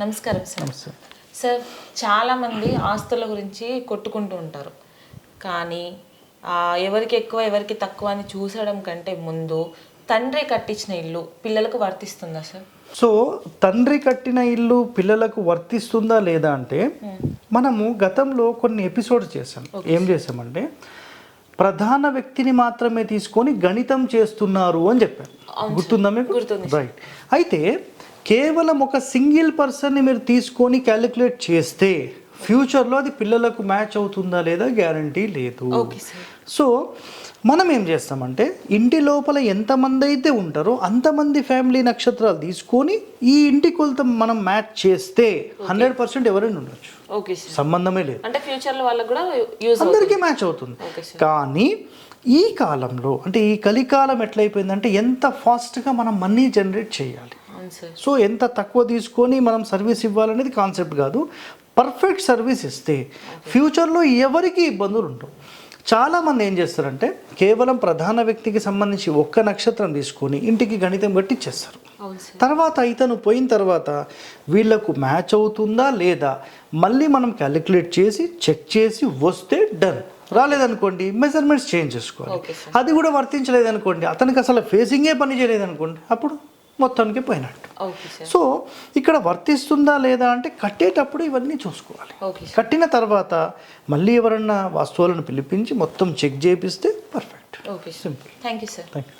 నమస్కారం sir. Sir చాలామంది ఆస్తుల గురించి కొట్టుకుంటూ ఉంటారు. కానీ ఎవరికి ఎక్కువ ఎవరికి తక్కువ అని చూసడం కంటే ముందు తండ్రి కట్టించిన ఇల్లు పిల్లలకు వర్తిస్తుందా సార్? సో తండ్రి కట్టిన ఇల్లు పిల్లలకు వర్తిస్తుందా లేదా అంటే మనము గతంలో కొన్ని ఎపిసోడ్స్ చేసాం ఏం చేసామంటే ప్రధాన వ్యక్తిని మాత్రమే తీసుకొని గణితం చేస్తున్నారు అని చెప్పాను గుర్తుందా మీకు? గుర్తుంది రైట్ అయితే కేవలం ఒక సింగిల్ పర్సన్ని మీరు తీసుకొని క్యాలిక్యులేట్ చేస్తే ఫ్యూచర్లో అది పిల్లలకు మ్యాచ్ అవుతుందా లేదా గ్యారంటీ లేదు. సో మనం ఏం చేస్తామంటే ఇంటి లోపల ఎంతమంది అయితే ఉంటారో అంతమంది ఫ్యామిలీ నక్షత్రాలు తీసుకొని ఈ ఇంటి కొలత మనం మ్యాచ్ చేస్తే హండ్రెడ్ పర్సెంట్ ఎవరైనా ఉండొచ్చు. సంబంధమే లేదు. అంటే ఫ్యూచర్లో వాళ్ళకు కూడా అందరికీ మ్యాచ్ అవుతుంది. కానీ ఈ కాలంలో అంటే ఈ కలికాలం ఎట్లయిపోయిందంటే ఎంత ఫాస్ట్గా మనం మనీ జనరేట్ చేయాలి. సో ఎంత తక్కువ తీసుకొని మనం సర్వీస్ ఇవ్వాలనేది కాన్సెప్ట్ కాదు. పర్ఫెక్ట్ సర్వీస్ ఇస్తే ఫ్యూచర్లో ఎవరికి ఇబ్బందులు ఉండవు. చాలామంది ఏం చేస్తారంటే కేవలం ప్రధాన వ్యక్తికి సంబంధించి ఒక్క నక్షత్రం తీసుకొని ఇంటికి గణితం కట్టిచ్చేస్తారు. తర్వాత ఇతను పోయిన తర్వాత వీళ్ళకు మ్యాచ్ అవుతుందా లేదా మళ్ళీ మనం క్యాలిక్యులేట్ చేసి చెక్ చేసి వస్తే డన్ రాలేదనుకోండి మెజర్మెంట్స్ చేంజ్ చేసుకోవాలి. అది కూడా వర్తించలేదనుకోండి అతనికి అసలు ఫేసింగే పని చేయలేదనుకోండి అప్పుడు మొత్తానికి పోయినట్టు. సో ఇక్కడ వర్తిస్తుందా లేదా అంటే కట్టేటప్పుడు ఇవన్నీ చూసుకోవాలి. కట్టిన తర్వాత మళ్ళీ ఎవరన్నా వస్తువులను పిలిపించి మొత్తం చెక్ చేపిస్తే perfect simple thank you sir thank you